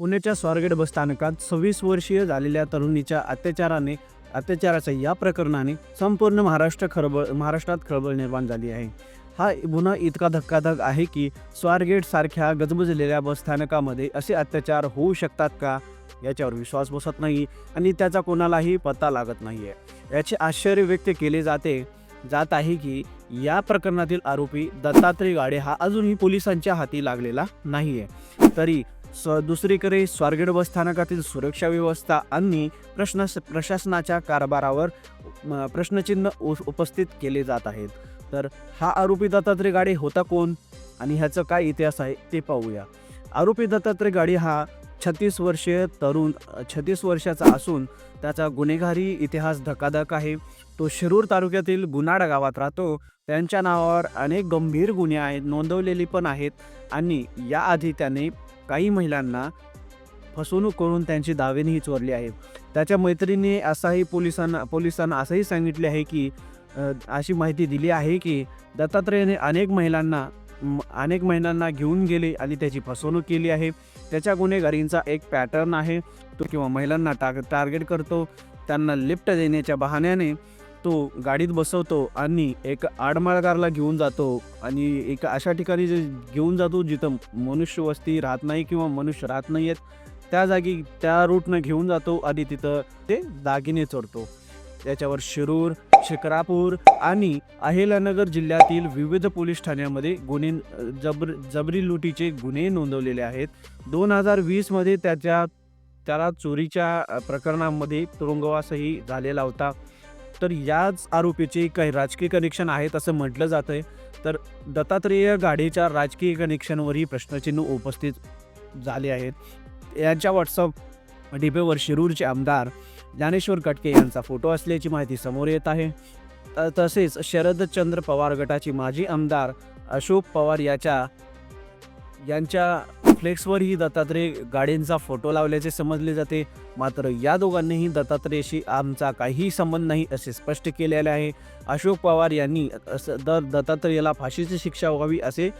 पुण्याच्या स्वारगेट बसस्थानकात सव्वीस वर्षीय झालेल्या तरुणीच्या अत्याचाराने अत्याचाराच्या या प्रकरणाने संपूर्ण महाराष्ट्र खळबळ महाराष्ट्रात खळबळ निर्माण झाली आहे. हा गुन्हा इतका धक्काधक आहे की स्वारगेटसारख्या गजबजलेल्या बसस्थानकामध्ये असे अत्याचार होऊ शकतात का? याच्यावर विश्वास बसत नाही आणि त्याचा कोणालाही पत्ता लागत नाही आहे याचे आश्चर्य व्यक्त केले जाते जात आहे की या प्रकरणातील आरोपी दत्तात्रय गाडे हा अजूनही पोलिसांच्या हाती लागलेला नाही आहे तरी स दुसरीकडे स्वारगेट बस स्थानकातील सुरक्षा व्यवस्था आणि प्रश्न प्रशासनाच्या कारभारावर प्रश्नचिन्ह उ- उपस्थित केले जात आहेत. तर हा आरोपी दत्तात्रय गाडे होता कोण? आणि ह्याचं काय इतिहास आहे ते पाहूया. आरोपी दत्तात्रय गाडी हा छत्तीस वर्षीय तरुण छत्तीस वर्षाचा असून त्याचा गुन्हेगारी इतिहास धकाधक आहे. तो शिरूर तालुक्यातील गुनाडा गावात राहतो. त्यांच्या नावावर अनेक गंभीर गुन्हे आहेत नोंदवलेली पण आहेत. आणि याआधी त्याने काही महिलांना फसवणूक करून त्यांची दावेनेही चोरली आहे. त्याच्या मैत्रिणीने असाही पोलिसांना पोलिसांना असंही सांगितले आहे की अशी माहिती दिली आहे की दत्तात्रयाने अनेक महिलांना अनेक महिलांना घेऊन गेले आणि त्याची फसवणूक केली आहे. त्याच्या गुन्हेगारींचा एक पॅटर्न आहे. तो किंवा महिलांना टाग टार्गेट करतो. त्यांना लिफ्ट देण्याच्या बहाण्याने तो गाडीत बसवतो आणि एक आडमाळगारला घेऊन जातो आणि एक अशा ठिकाणी जे घेऊन जातो जिथं मनुष्य वस्ती राहत नाही किंवा मनुष्य राहत नाही आहेत त्या जागी त्या रूटनं घेऊन जातो आणि तिथं ते दागिने चढतो त्याच्यावर शिरूर शिक्रापूर आणि अहिलानगर जिल्ह्यातील विविध पोलीस ठाण्यामध्ये गुन्हे जबर जबरी लुटीचे गुन्हे नोंदवलेले आहेत. दोन हजार वीसमध्ये त्याच्या त्याला चोरीच्या प्रकरणामध्ये तुरुंगवासही झालेला होता. तर याच आरोपीचे काही राजकीय कनेक्शन आहेत असं म्हटलं जातं आहे तर दत्तात्रेय गाडीच्या राजकीय कनेक्शनवरही प्रश्नचिन्ह उपस्थित झाले आहेत. यांच्या व्हॉट्सअप डिबेवर शिरूरचे आमदार ज्ञानेश्वर कटके यांचा फोटो असल्याची माहिती समोर येत आहे. तसेच शरदचंद्र पवार गटाचे माजी आमदार अशोक पवार याच्या यांच्या फ्लेक्सवरही दत्तात्रय गाड्यांचा फोटो लावल्याचे समजले जाते. मात्र या दोघांनीही दत्तात्रेयशी आमचा काहीही संबंध नाही असे स्पष्ट केलेले आहे. अशोक पवार यांनी असं दर दत्तात्रेयाला फाशीची शिक्षा व्हावी असे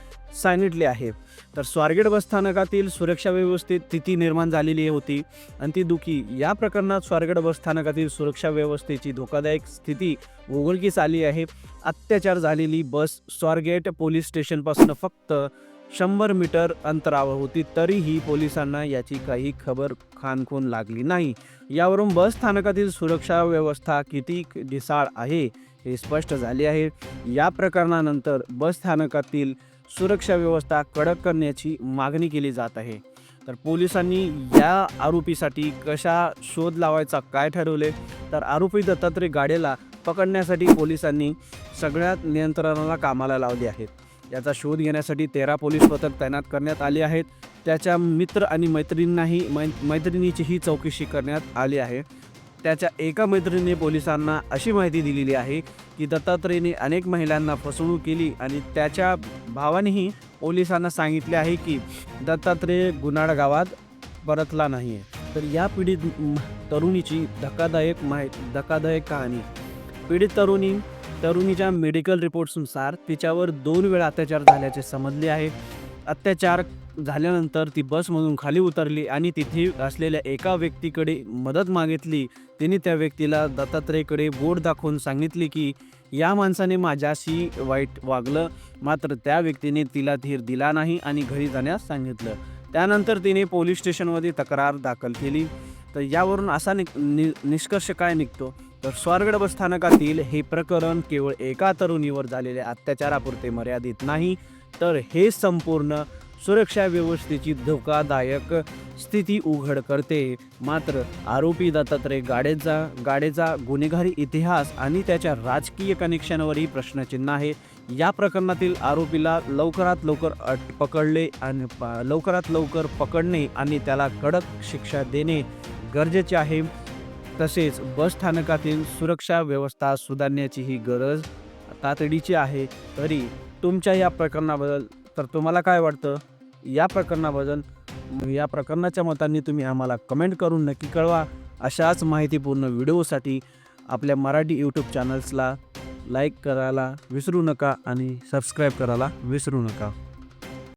सांगितले आहे. तर स्वारगेट बसस्थानकातील सुरक्षा व्यवस्थेत स्थिती निर्माण झालेली होती. आणि ती दुखी या प्रकरणात स्वारगेट बसस्थानकातील सुरक्षा व्यवस्थेची धोकादायक स्थिती उघडकीस आली आहे. अत्याचार झालेली बस स्वारगेट पोलीस स्टेशनपासून फक्त शंभर मीटर अंतरावर होती तरीही पोलिसांना याची काही खबर खानखून लागली नाही. यावरून बस स्थानकातील सुरक्षा व्यवस्था किती ढिसाळ आहे हे स्पष्ट झाले आहे. या प्रकरणानंतर बस स्थानकातील सुरक्षा व्यवस्था कडक करण्याची मागणी केली जात आहे. तर पोलिसांनी या आरोपीसाठी कशा शोध लावायचा काय ठरवले तर आरोपी दत्तात्रय गाडेला पकडण्यासाठी पोलिसांनी सगळ्यात नियंत्रणाला कामाला लावले आहेत. याचा शोध घेण्यासाठी तेरा पोलीस पथक तैनात करण्यात आले आहेत. त्याच्या मित्र आणि मैत्रिणींनाही मै मैत्रिणीचीही चौकशी करण्यात आली आहे. त्याच्या एका मैत्रिणीने पोलिसांना अशी माहिती दिलेली आहे की दत्तात्रेयने अनेक महिलांना फसवणूक केली आणि त्याच्या भावानेही पोलिसांना सांगितले आहे की दत्तात्रेय गुन्हाळ गावात परतला नाही आहे तर या पीडित तरुणीची धक्कादायक माहि धक्कादायक कहाणी. पीडित तरुणी तरुणीच्या मेडिकल रिपोर्ट्सनुसार तिच्यावर दोन वेळा अत्याचार झाल्याचे समजले आहे. अत्याचार झाल्यानंतर ती बसमधून खाली उतरली आणि तिथे असलेल्या एका व्यक्तीकडे मदत मागितली. तिने त्या व्यक्तीला दत्तात्रेयकडे बोट दाखवून सांगितले की या माणसाने माझ्याशी वाईट वागलं मात्र त्या व्यक्तीने तिला धीर दिला नाही आणि घरी जाण्यास सांगितलं. त्यानंतर तिने पोलीस स्टेशनमध्ये तक्रार दाखल केली. तर यावरून असा नि नि निष्कर्ष काय निघतो? तर स्वारगड बसस्थानकातील हे प्रकरण केवळ एका तरुणीवर झालेल्या अत्याचारापुरते मर्यादित नाही तर हे संपूर्ण सुरक्षा व्यवस्थेची धोकादायक स्थिती उघड करते. मात्र आरोपी दत्तात्रय गाडेचा गाडेचा गुन्हेगारी इतिहास आणि त्याच्या राजकीय कनेक्शनवरही प्रश्नचिन्ह आहे. या प्रकरणातील आरोपीला लवकरात लवकर अट पकडले आणि प- लवकरात लवकर पकडणे आणि त्याला कडक शिक्षा देणे गरजेचे आहे. तसेच बस स्थानकातील सुरक्षा व्यवस्था सुधारण्याचीही गरज तातडीची आहे. तरी तुमच्या या प्रकरणाबद्दल तर तुम्हाला काय वाटतं? या प्रकरणाबद्दल या प्रकरणाच्या मतांनी तुम्ही आम्हाला कमेंट करून नक्की कळवा. अशाच माहितीपूर्ण व्हिडिओसाठी आपल्या मराठी यूट्यूब चॅनल्सला लाईक करायला विसरू नका आणि सबस्क्राईब करायला विसरू नका.